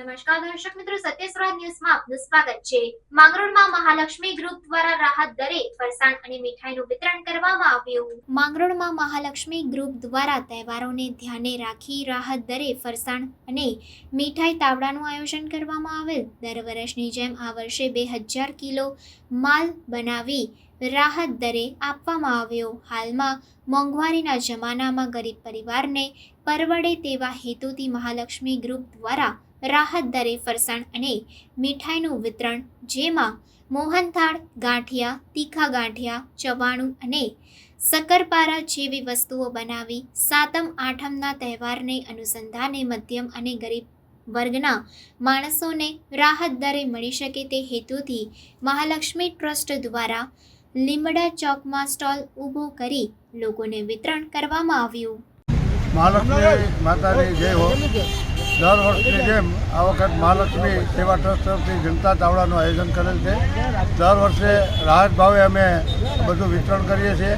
નમસ્કાર દર્શક મિત્રો સત્ય સ્વરાજ ન્યૂઝમાં આપનું સ્વાગત છે. માંગરોળમાં મહાલક્ષ્મી ગ્રુપ દ્વારા રાહત દરે ફરસાણ અને મીઠાઈનું વિતરણ કરવામાં આવ્યું. માંગરોળમાં મહાલક્ષ્મી ગ્રુપ દ્વારા તહેવારોને ધ્યાને રાખી રાહત દરે ફરસાણ અને મીઠાઈ તાવડાનું આયોજન કરવામાં આવેલ. દર વર્ષની જેમ આ વર્ષે બે હજાર કિલો માલ બનાવી રાહત દરે આપવામાં આવ્યો. હાલમાં મોંઘવારીના જમાનામાં ગરીબ પરિવારને પરવડે તેવા હેતુથી મહાલક્ષ્મી ગ્રુપ દ્વારા રાહત દરે ફરસાણ અને મીઠાઈનું વિતરણ, જેમાં મોહનથાળ, ગાંઠિયા, તીખા ગાંઠિયા, ચવાણું અને શક્કરપારા જેવી વસ્તુઓ બનાવી સાતમ, આઠમના તહેવારને અનુસંધાને મધ્યમ અને ગરીબ વર્ગના માણસોને રાહત દરે મળી શકે તે હેતુથી મહાલક્ષ્મી ટ્રસ્ટ દ્વારા લીમડા ચોકમાં સ્ટોલ ઊભો કરી લોકોને વિતરણ કરવામાં આવ્યું. મહાલક્ષ્મી માતાની જય હો. દર વર્ષની જેમ આ વખત મહાલક્ષ્મી સેવા ટ્રસ્ટ તરફથી જનતા તાવડાનું આયોજન કરેલ છે. દર વર્ષે રાહત ભાવે અમે બધું વિતરણ કરીએ છીએ.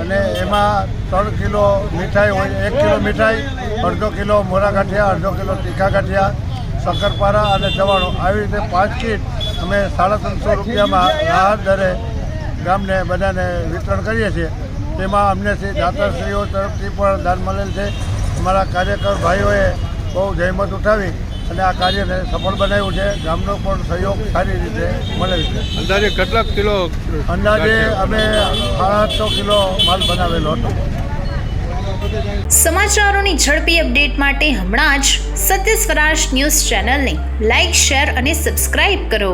અને એમાં ત્રણ કિલો મીઠાઈ હોય, એક કિલો મીઠાઈ, અડધો કિલો મોરા ગાંઠિયા, અડધો કિલો તીખા ગાંઠિયા, શક્કરપારા અને ચવાણું આવી રીતે પાંચ કીટ અમે સાડા ત્રણસો રૂપિયામાં રાહત દરે ગામને બધાને વિતરણ કરીએ છીએ. તેમાં અમને શ્રી દાતાશ્રીઓ તરફથી પણ દાન મળેલ છે. અમારા કાર્યકર ભાઈઓએ બહુ જહેમત ઉઠાવી અને આ કાર્યને સફળ બનાવ્યું છે. ગામનો પણ સહયોગ સારી રીતે મળેલ છે. અંદાજે કેટલા કિલો અંદાજે અમે સાડા આઠસો કિલો માલ બનાવેલો હતો. સમાચારોની ઝડપી અપડેટ માટે હમણાં જ સત્ય સ્વરાજ ન્યૂઝ ચેનલને લાઇક શેર અને સબસ્ક્રાઇબ કરો.